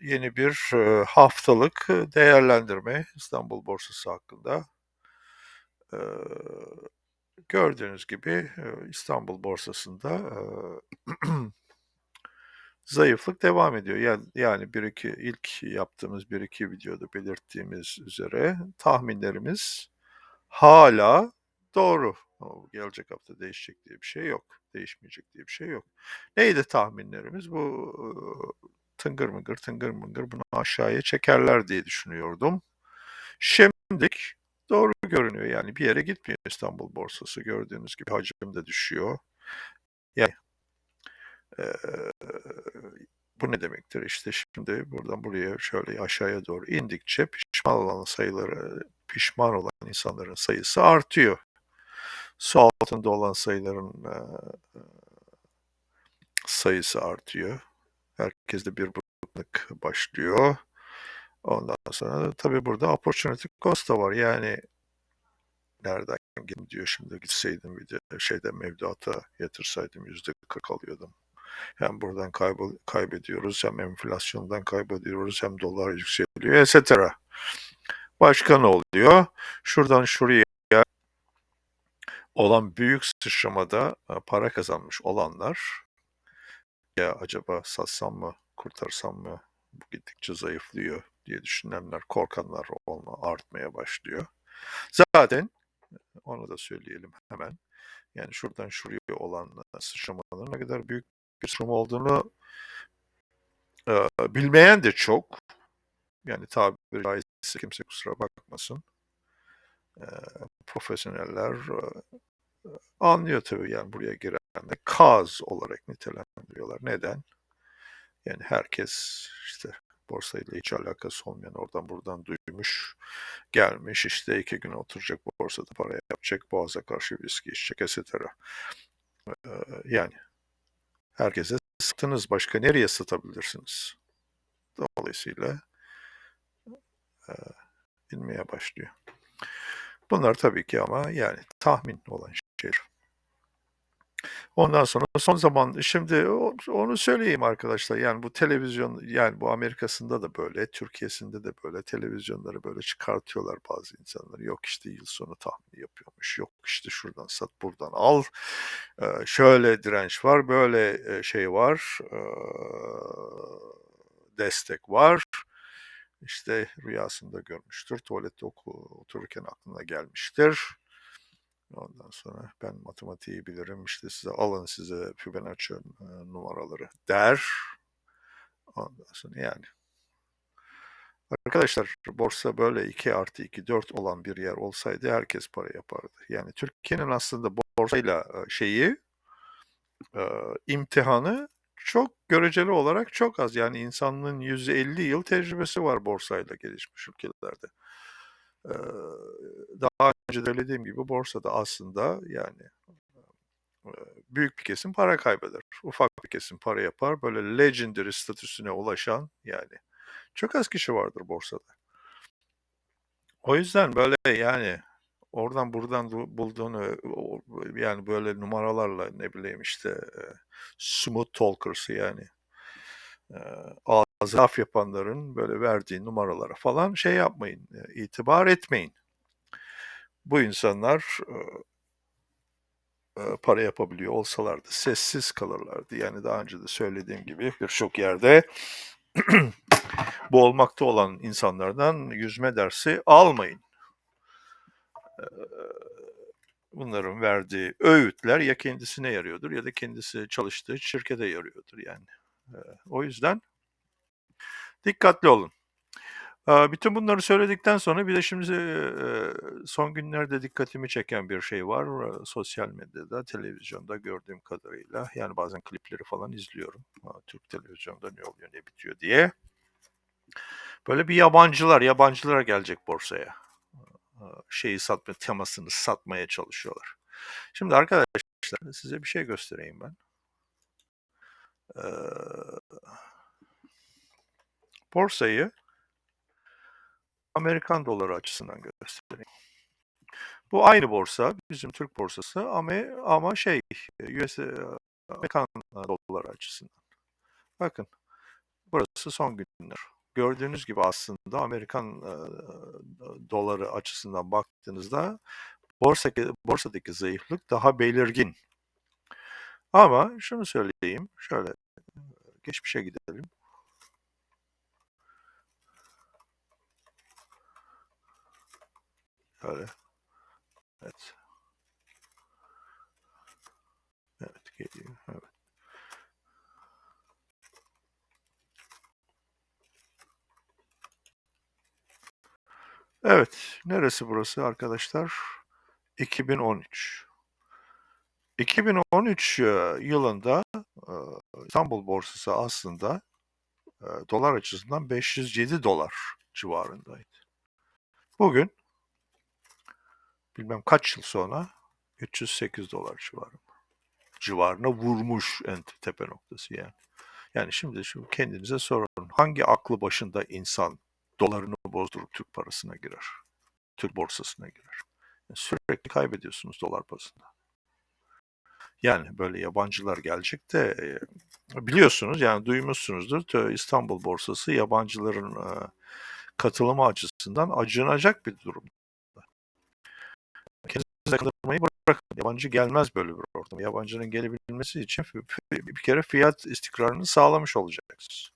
yeni bir haftalık değerlendirme İstanbul Borsası hakkında. Gördüğünüz gibi İstanbul Borsası'nda zayıflık devam ediyor. Yani, bir iki ilk yaptığımız bir iki videoda belirttiğimiz üzere tahminlerimiz hala doğru. Gelecek hafta değişecek diye bir şey yok. Değişmeyecek diye bir şey yok. Neydi tahminlerimiz? Bu tıngır mıngır tıngır mıngır bunu aşağıya çekerler diye düşünüyordum. Şimdilik doğru görünüyor yani bir yere gitmiyor İstanbul borsası gördüğünüz gibi hacim de düşüyor. Yani e, bu ne demektir? İşte şimdi buradan buraya şöyle aşağıya doğru indikçe pişman olan sayıları, pişman olan insanların sayısı artıyor. Su altında olan sayıların e, sayısı artıyor. Herkeste bir buçukluk başlıyor. Ondan sonra tabii burada opportunity cost da var. Yani nereden gidiyor şimdi gitseydim bir de şeyde mevduata yatırsaydım yüzde 40 alıyordum. Hem buradan kaybediyoruz hem enflasyondan kaybediyoruz hem dolar yükseliyor etc. Başka ne oluyor? Şuradan şuraya olan büyük sıçramada para kazanmış olanlar ya acaba satsam mı kurtarsam mı bu gittikçe zayıflıyor diye düşünenler, korkanlar olma artmaya başlıyor. Zaten onu da söyleyelim hemen. Yani şuradan şuraya olan sıçramaların ne kadar büyük bir sıçrama olduğunu e, bilmeyen de çok. Yani tabiri caizse kimse kusura bakmasın. E, profesyoneller e, anlıyor tabii yani buraya girenler kaz olarak nitelendiriyorlar. Neden? Yani herkes işte borsayla hiç alakası olmayan oradan buradan duymuş, gelmiş işte iki gün oturacak borsada para yapacak, boğaza karşı viski içecek, etc. Ee, yani herkese satınız başka nereye satabilirsiniz? Dolayısıyla e, bilmeye başlıyor. Bunlar tabii ki ama yani tahmin olan şeyler. Ondan sonra son zaman şimdi onu söyleyeyim arkadaşlar. Yani bu televizyon yani bu Amerika'sında da böyle Türkiye'sinde de böyle televizyonları böyle çıkartıyorlar bazı insanlar yok işte yıl sonu tahmini yapıyormuş yok işte şuradan sat buradan al. Şöyle direnç var böyle şey var destek var. İşte rüyasında görmüştür tuvalette otururken aklına gelmiştir Ondan sonra ben matematiği bilirim işte size alın size Fibonacci e, numaraları der. Ondan sonra yani. Arkadaşlar borsa böyle 2 artı 2 4 olan bir yer olsaydı herkes para yapardı. Yani Türkiye'nin aslında borsayla e, şeyi e, imtihanı çok göreceli olarak çok az. Yani insanlığın 150 yıl tecrübesi var borsayla gelişmiş ülkelerde daha önce de söylediğim gibi borsada aslında yani büyük bir kesim para kaybeder. Ufak bir kesim para yapar. Böyle legendary statüsüne ulaşan yani çok az kişi vardır borsada. O yüzden böyle yani oradan buradan bulduğunu yani böyle numaralarla ne bileyim işte smooth talkers yani laf yapanların böyle verdiği numaralara falan şey yapmayın, itibar etmeyin. Bu insanlar para yapabiliyor olsalardı sessiz kalırlardı. Yani daha önce de söylediğim gibi birçok yerde bu olmakta olan insanlardan yüzme dersi almayın. Bunların verdiği öğütler ya kendisine yarıyordur ya da kendisi çalıştığı şirkete yarıyordur yani. O yüzden dikkatli olun. Bütün bunları söyledikten sonra bir de şimdi son günlerde dikkatimi çeken bir şey var. Sosyal medyada, televizyonda gördüğüm kadarıyla. Yani bazen klipleri falan izliyorum. Türk televizyonda ne oluyor, ne bitiyor diye. Böyle bir yabancılar, yabancılara gelecek borsaya. Şeyi satma, temasını satmaya çalışıyorlar. Şimdi arkadaşlar size bir şey göstereyim ben. Borsayı Amerikan doları açısından göstereyim. Bu aynı borsa, bizim Türk borsası ama ama şey US Amerikan doları açısından. Bakın burası son günler. Gördüğünüz gibi aslında Amerikan e, doları açısından baktığınızda borsa, borsadaki zayıflık daha belirgin. Ama şunu söyleyeyim, şöyle geçmişe gidelim. Şöyle. Evet. Evet geliyor. Evet. Evet. Neresi burası arkadaşlar? 2013. 2013 yılında İstanbul borsası aslında dolar açısından 507 dolar civarındaydı. Bugün bilmem kaç yıl sonra 308 dolar civarı civarına vurmuş en tepe noktası yani. Yani şimdi şu kendinize sorun. Hangi aklı başında insan dolarını bozdurup Türk parasına girer? Türk borsasına girer. Yani sürekli kaybediyorsunuz dolar bazında. Yani böyle yabancılar gelecek de biliyorsunuz yani duymuşsunuzdur İstanbul borsası yabancıların katılımı açısından acınacak bir durum. Katılmayı bırakın. Yabancı gelmez böyle bir ortama. Yabancının gelebilmesi için bir kere fiyat istikrarını sağlamış olacaksınız.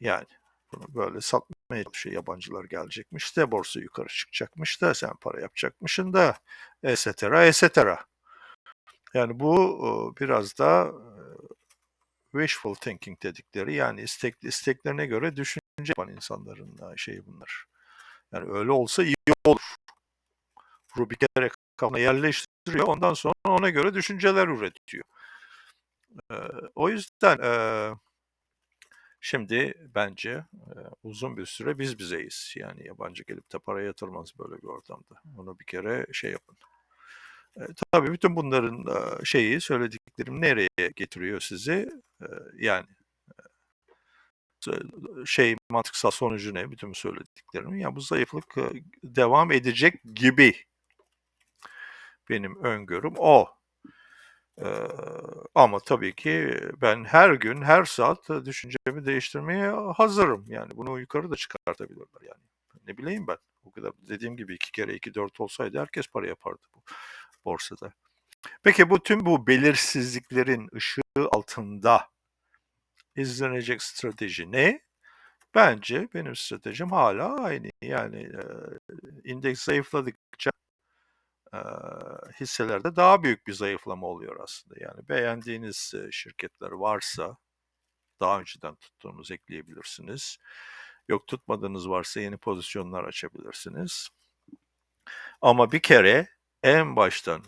Yani bunu böyle satmaya çalışıyor yabancılar gelecekmiş de borsa yukarı çıkacakmış da sen para yapacakmışın da esetera esetera. Yani bu biraz da wishful thinking dedikleri yani istek, isteklerine göre düşünce yapan insanların şeyi bunlar. Yani öyle olsa iyi olur. Bu bir kere kafana yerleştiriyor ondan sonra ona göre düşünceler üretiyor. o yüzden şimdi bence uzun bir süre biz bizeyiz. Yani yabancı gelip de para yatırmaz böyle bir ortamda. Onu bir kere şey yapın. E, tabii bütün bunların şeyi söylediklerim nereye getiriyor sizi? E, yani şey mantıksal sonucu ne bütün söylediklerim? Ya bu zayıflık devam edecek gibi benim öngörüm o. Ee, ama tabii ki ben her gün, her saat düşüncemi değiştirmeye hazırım. Yani bunu yukarı da çıkartabilirler yani. Ne bileyim ben. O kadar dediğim gibi iki kere iki dört olsaydı herkes para yapardı bu borsada. Peki bu tüm bu belirsizliklerin ışığı altında izlenecek strateji ne? Bence benim stratejim hala aynı. Yani e, indeks zayıfladıkça hisselerde daha büyük bir zayıflama oluyor aslında. Yani beğendiğiniz şirketler varsa daha önceden tuttuğunuz ekleyebilirsiniz. Yok tutmadığınız varsa yeni pozisyonlar açabilirsiniz. Ama bir kere en baştan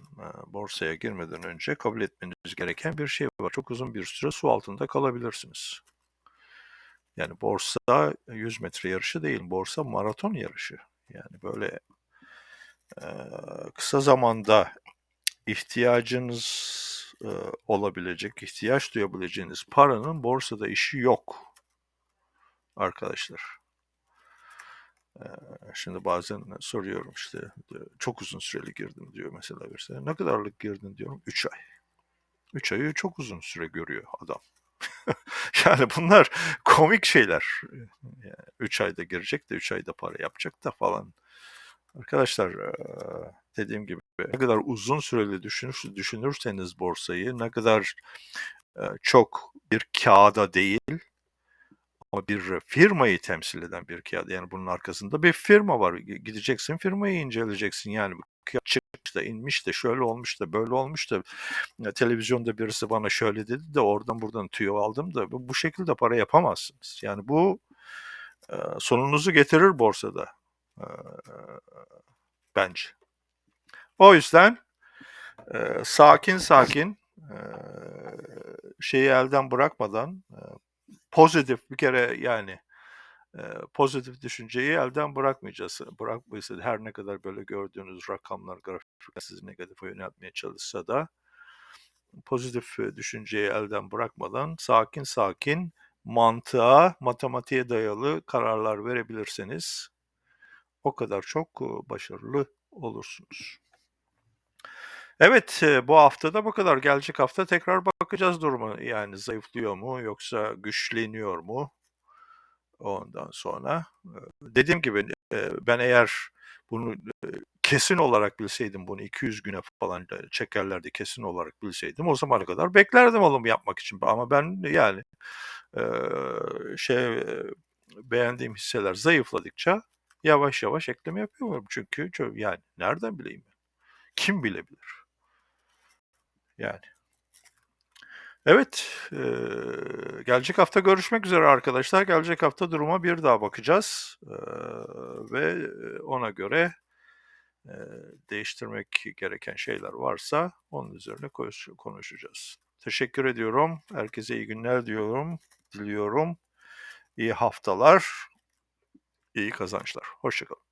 borsaya girmeden önce kabul etmeniz gereken bir şey var. Çok uzun bir süre su altında kalabilirsiniz. Yani borsa 100 metre yarışı değil, borsa maraton yarışı. Yani böyle kısa zamanda ihtiyacınız olabilecek, ihtiyaç duyabileceğiniz paranın borsada işi yok arkadaşlar. Şimdi bazen soruyorum işte çok uzun süreli girdim diyor mesela birisi. Ne kadarlık girdin diyorum 3 ay. 3 ayı çok uzun süre görüyor adam. yani bunlar komik şeyler. 3 yani ayda girecek de 3 ayda para yapacak da falan. Arkadaşlar dediğim gibi ne kadar uzun süreli düşünür, düşünürseniz borsayı ne kadar çok bir kağıda değil ama bir firmayı temsil eden bir kağıt. Yani bunun arkasında bir firma var. Gideceksin firmayı inceleyeceksin. Yani çıkmış da inmiş de şöyle olmuş da böyle olmuş da televizyonda birisi bana şöyle dedi de oradan buradan tüyo aldım da bu şekilde para yapamazsınız. Yani bu sonunuzu getirir borsada bence. O yüzden sakin sakin şeyi elden bırakmadan pozitif bir kere yani e, pozitif düşünceyi elden bırakmayacağız. Bırakmayız. Her ne kadar böyle gördüğünüz rakamlar, grafikler sizi negatife yöneltmeye çalışsa da pozitif düşünceyi elden bırakmadan sakin sakin mantığa, matematiğe dayalı kararlar verebilirseniz o kadar çok başarılı olursunuz. Evet, bu hafta da bu kadar. Gelecek hafta tekrar bakacağız duruma. Yani zayıflıyor mu yoksa güçleniyor mu? Ondan sonra, dediğim gibi, ben eğer bunu, kesin olarak bilseydim bunu 200 güne falan, çekerlerdi kesin olarak bilseydim o zamana kadar beklerdim alım yapmak için ama ben yani, şey, beğendiğim hisseler zayıfladıkça yavaş yavaş ekleme yapıyorum. Çünkü yani nereden bileyim? Kim bilebilir? Yani. Evet, eee, gelecek hafta görüşmek üzere arkadaşlar. Gelecek hafta duruma bir daha bakacağız, eee, ve ona göre, eee, değiştirmek gereken şeyler varsa onun üzerine konuşacağız. Teşekkür ediyorum. Herkese iyi günler diyorum, diliyorum. İyi haftalar, iyi kazançlar. Hoşça kalın.